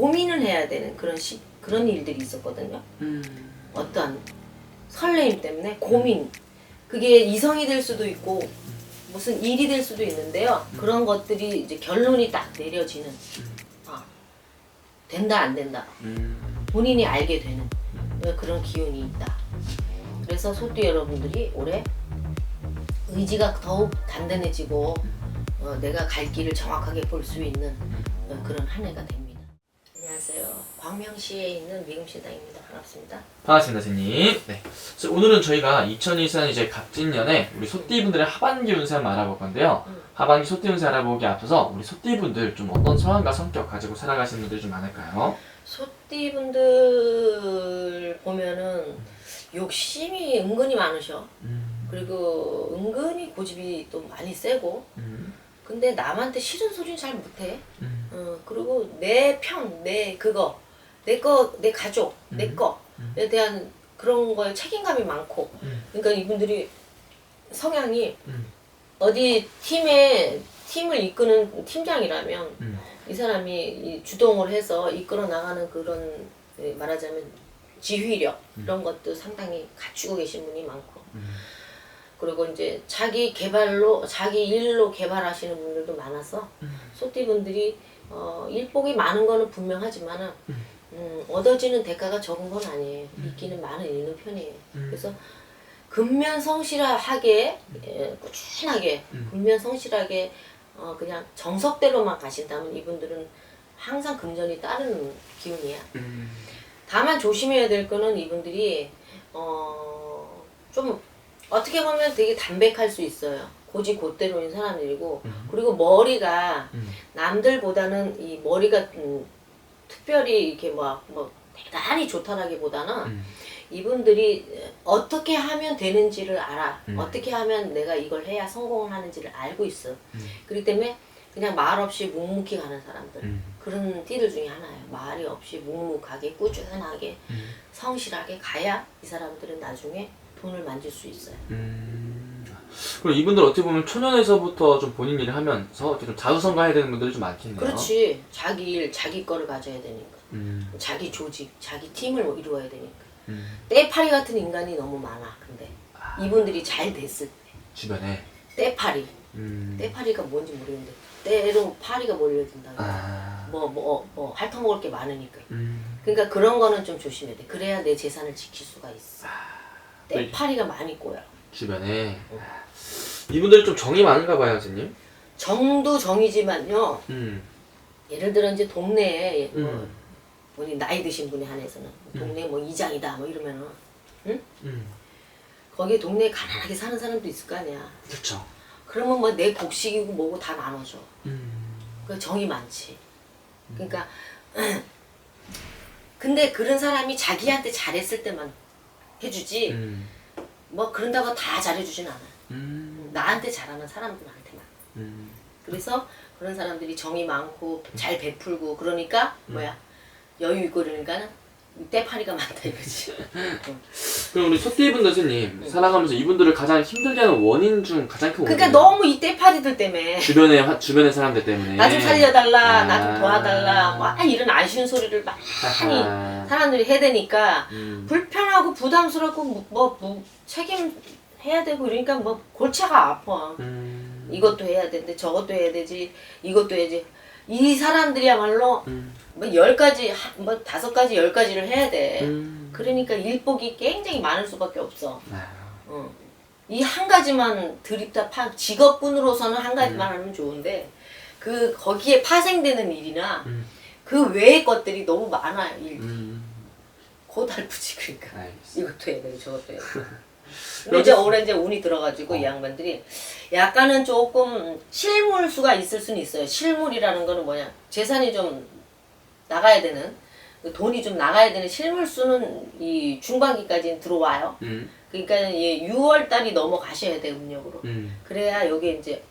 고민을 해야 되는 그런 시, 그런 일들이 있었거든요. 음. 어떠한 설레임 때문에 고민. 그게 이성이 될 수도 있고 무슨 일이 될 수도 있는데요. 그런 것들이 이제 결론이 딱 내려지는. 아, 된다 안 된다. 음. 본인이 알게 되는 그런 기운이 있다. 그래서 소띠 여러분들이 올해 의지가 더욱 단단해지고 어, 내가 갈 길을 정확하게 볼 수 있는 어, 그런 한 해가 됩니다. 광명시에 있는 미금시당입니다. 반갑습니다. 반갑습니다, 선생님. 네. 그래서 오늘은 저희가 2024년 이제 갑진년에 우리 소띠분들의 하반기 운세 한번 알아볼 건데요. 음. 하반기 소띠 운세 알아보기 앞서서 우리 소띠분들 좀 어떤 성향과 성격 가지고 살아가시는 분들이 좀 많을까요? 소띠분들 보면은 욕심이 은근히 많으셔. 음. 그리고 은근히 고집이 또 많이 세고 음. 근데 남한테 싫은 소리는 잘 못해. 음. 어, 그리고 내 편, 내 그거, 내 거, 내 가족, 내 음. 거에 대한 그런 거에 책임감이 많고. 음. 그러니까 이분들이 성향이 음. 어디 팀에 팀을 이끄는 팀장이라면 음. 이 사람이 이 주동을 해서 이끌어 나가는 그런 예, 말하자면 지휘력 이런 것도 상당히 갖추고 계신 분이 많고 음. 그리고 이제 자기 개발로 자기 일로 개발하시는 분들도 많아서 음. 소띠 분들이 어, 일복이 많은 거는 분명하지만은 음, 얻어지는 대가가 적은 건 아니에요. 있기는 많은 있는 편이에요. 음. 그래서 근면 성실하게 예, 꾸준하게 음. 근면 성실하게 어, 그냥 정석대로만 가신다면 이분들은 항상 금전이 따르는 기운이야. 음. 다만 조심해야 될 거는 이분들이 어, 좀 어떻게 보면 되게 담백할 수 있어요. 고지 곧대로인 사람들이고 음. 그리고 머리가 음. 남들보다는 이 머리가 음, 특별히 이렇게 뭐, 뭐 대단히 좋다라기보다는 음. 이분들이 어떻게 하면 되는지를 알아. 음. 어떻게 하면 내가 이걸 해야 성공을 하는지를 알고 있어. 음. 그렇기 때문에 그냥 말 없이 묵묵히 가는 사람들. 음. 그런 띠들 중에 하나예요. 말이 없이 묵묵하게 꾸준하게 음. 성실하게 가야 이 사람들은 나중에 돈을 만질 수 있어요. 음. 그럼 이분들 어떻게 보면 초년에서부터 좀 본인 일을 하면서 좀 자수성가해야 되는 분들이 좀 많겠네요. 그렇지. 자기 일, 자기 거를 가져야 되니까. 음. 자기 조직, 자기 팀을 뭐 이루어야 되니까. 음. 떼파리 같은 인간이 너무 많아. 근데 이분들이 잘 됐을 때 주변에. 떼파리. 음. 떼파리가 뭔지 모르겠는데 때로 파리가 몰려든다. 아. 뭐 뭐 뭐 핥아먹을 게 많으니까. 음. 그러니까 그런 거는 좀 조심해야 돼. 그래야 내 재산을 지킬 수가 있어. 네. 떼파리가 많이 꼬여. 주변에. 이분들이 좀 정이 많은가 봐요, 선생님. 정도 정이지만요. 음. 예를 들어 이제 동네에 뭐 음. 본인 나이 드신 분에 한해서는 동네 뭐 이장이다 뭐 이러면은 응? 음. 거기 동네에 가난하게 사는 사람도 있을 거 아니야. 그렇죠. 그러면 뭐 내 곡식이고 뭐고 다 나눠줘. 음. 그 정이 많지. 그러니까 근데 그런 사람이 자기한테 잘했을 때만 해주지 음. 뭐 그런다고 다 잘해주진 않아. 음. 나한테 잘하는 사람들한테만. 음. 그래서 그런 사람들이 정이 많고 잘 베풀고 그러니까 뭐야 여유 있고 그러니까는 때파리가 많다 이거지. 그럼 우리 소띠분들 선생님 살아가면서 이분들을 가장 힘들게 하는 원인 중 가장 큰 원인. 그러니까 너무 이 때파리들 때문에 주변의 화- 주변의 사람들 때문에. 나 좀 살려달라, 아. 나좀 도와달라, 막 이런 아쉬운 소리를 많이 아하. 사람들이 해야 되니까 음. 불편하고 부담스럽고 뭐, 뭐, 뭐 책임 해야 되고 그러니까 뭐 골차가 아파. 음. 이것도 해야 되는데 저것도 해야 되지 이것도 해야지 이 사람들이야말로 음. 뭐열 가지 하- 뭐 다섯 가지 열 가지를 해야 돼. 음. 그러니까 일복이 굉장히 많을 수밖에 없어. 아. 어. 이한 가지만 드립다 파 직업군으로서는 한 가지만 하면 좋은데 그 거기에 파생되는 일이나 음. 그 외의 것들이 너무 많아요. 일 음. 고달프지 그러니까. 알겠습니다. 이것도 해야 되고 저것도 해야 되고. 근데 이제 올해 이제 운이 들어가지고 이 양반들이 약간은 조금 실물수가 있을 수는 있어요. 실물이라는 거는 뭐냐? 재산이 좀 나가야 되는 그 돈이 좀 나가야 되는 실물수는 이 중반기까지는 들어와요. 음. 그러니까 이 6월 달이 넘어가셔야 돼 음력으로. 음. 그래야 여기 이제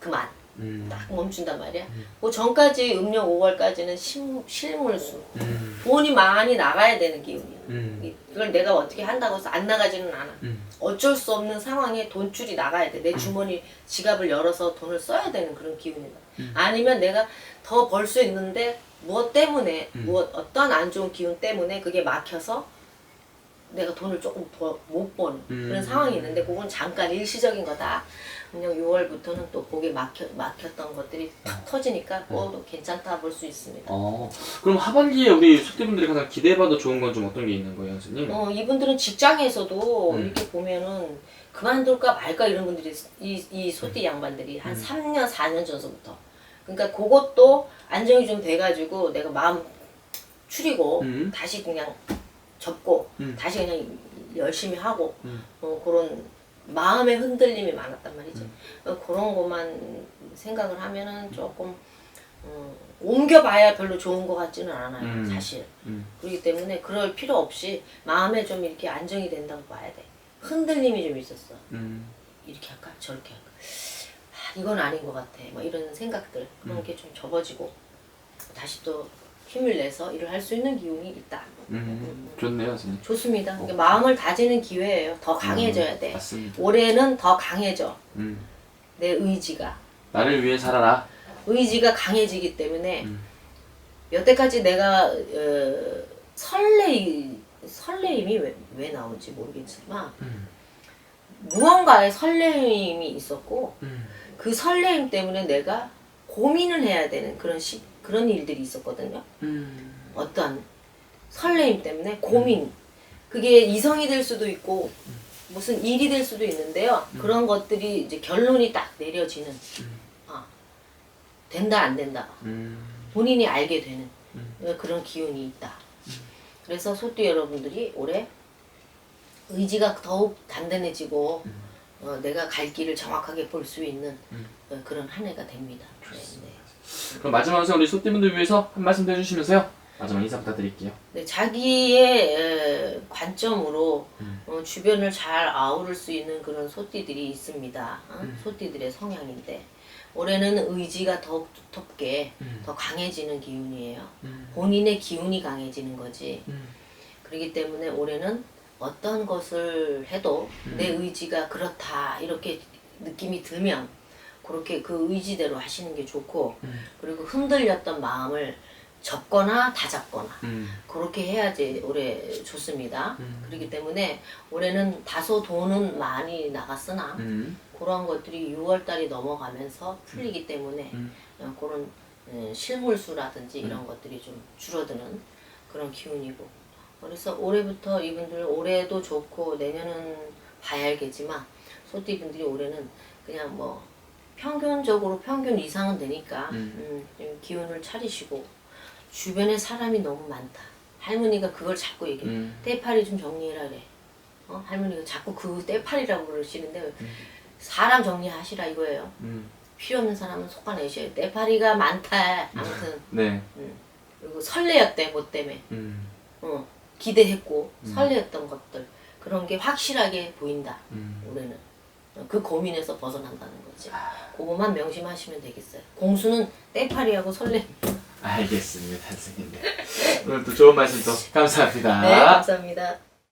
그만 음. 딱 멈춘단 말이야. 그 전까지 음력 5월까지는 실, 실물수. 음. 돈이 많이 나가야 되는 기운이야. 음. 이걸 내가 어떻게 한다고 해서 안 나가지는 않아. 음. 어쩔 수 없는 상황에 돈줄이 나가야 돼. 내 주머니 지갑을 열어서 돈을 써야 되는 그런 기운이다. 아니면 내가 더 벌 수 있는데 무엇 때문에 음. 무엇 어떤 안 좋은 기운 때문에 그게 막혀서 내가 돈을 조금 더못 버는 음. 그런 상황이 있는데 그건 잠깐 일시적인 거다. 그냥 6월부터는 또 거기 막혀 막혔던 것들이 탁 터지니까 뭐 괜찮다 볼 수 있습니다. 어, 그럼 하반기에 우리 소띠분들이 가장 기대해봐도 좋은 건 좀 어떤 게 있는 거예요, 선생님? 어, 이분들은 직장에서도 음. 이렇게 보면은 그만둘까 말까 이런 분들이 있- 이, 이 소띠 양반들이 한 3년, 4년 전서부터. 그러니까 그것도 안정이 좀 돼가지고 내가 마음 추리고 음. 다시 그냥 접고 음. 다시 그냥 열심히 하고 음. 어, 그런 마음의 흔들림이 많았단 말이죠. 음. 어, 그런 것만 생각을 하면은 조금 어, 옮겨봐야 별로 좋은 것 같지는 않아요, 음. 사실. 음. 그렇기 때문에 그럴 필요 없이 마음에 좀 이렇게 안정이 된다고 봐야 돼. 흔들림이 좀 있었어. 음. 이렇게 할까 저렇게 할까. 아, 이건 아닌 것 같아. 뭐 이런 생각들 그런 음. 게좀 접어지고 다시 또 힘을 내서 일을 할 수 있는 기운이 있다. 음. 좋네요, 선생님. 좋습니다. 그러니까 마음을 다지는 기회예요. 더 강해져야 돼. 음, 맞습니다. 올해는 더 강해져. 음. 내 의지가. 나를 위해 살아라. 의지가 강해지기 때문에 음. 여태까지 내가 어, 설레 설레임이 왜, 왜 나오는지 모르겠지만 음. 무언가의 설레임이 있었고 음. 그 설레임 때문에 내가 고민을 해야 되는 그런 시, 그런 일들이 있었거든요. 음. 어떤 설레임 때문에 고민. 그게 이성이 될 수도 있고 무슨 일이 될 수도 있는데요. 그런 것들이 이제 결론이 딱 내려지는. 아, 된다 안 된다. 음. 본인이 알게 되는 음. 그런 기운이 있다. 그래서 소띠 여러분들이 올해 의지가 더욱 단단해지고 음. 어, 내가 갈 길을 정확하게 볼 수 있는 음. 어, 그런 한 해가 됩니다. 네, 네. 그럼 마지막으로 우리 소띠분들 위해서 한 말씀 해주시면서요. 마지막 인사 부탁드릴게요. 네, 자기의 에, 관점으로 음. 어, 주변을 잘 아우를 수 있는 그런 소띠들이 있습니다. 어? 음. 소띠들의 성향인데 올해는 의지가 더욱 두텁게 음. 더 강해지는 기운이에요. 음. 본인의 기운이 강해지는 거지. 음. 그렇기 때문에 올해는 어떤 것을 해도 음. 내 의지가 그렇다 이렇게 느낌이 들면 그렇게 그 의지대로 하시는 게 좋고 음. 그리고 흔들렸던 마음을 접거나 다잡거나 음. 그렇게 해야지 올해 좋습니다. 음. 그렇기 때문에 올해는 다소 돈은 많이 나갔으나 음. 그런 것들이 6월달이 넘어가면서 풀리기 때문에 음. 어, 그런 어, 실물수라든지 이런 것들이 좀 줄어드는 그런 기운이고 그래서 올해부터 이분들 올해도 좋고 내년은 봐야 알겠지만 소띠분들이 올해는 그냥 뭐 평균적으로 평균 이상은 되니까 음. 음, 좀 기운을 차리시고 주변에 사람이 너무 많다 할머니가 그걸 자꾸 얘기해 음. 때팔이 좀 정리해라 그래 어? 할머니가 자꾸 그 때팔이라고 그러시는데 음. 사람 정리하시라 이거예요 음. 필요 없는 사람은 속아내셔야 돼. 때파리가 많다. 아무튼 네. 그리고 설레였대 뭐 때문에. 음. 어, 기대했고 설레었던 것들 그런 게 확실하게 보인다. 음. 올해는 어, 그 고민에서 벗어난다는 거지. 그거만 명심하시면 되겠어요. 공수는 때파리하고 설레. 알겠습니다, 선생님. 네. 오늘 또 좋은 말씀 또 감사합니다. 네, 감사합니다.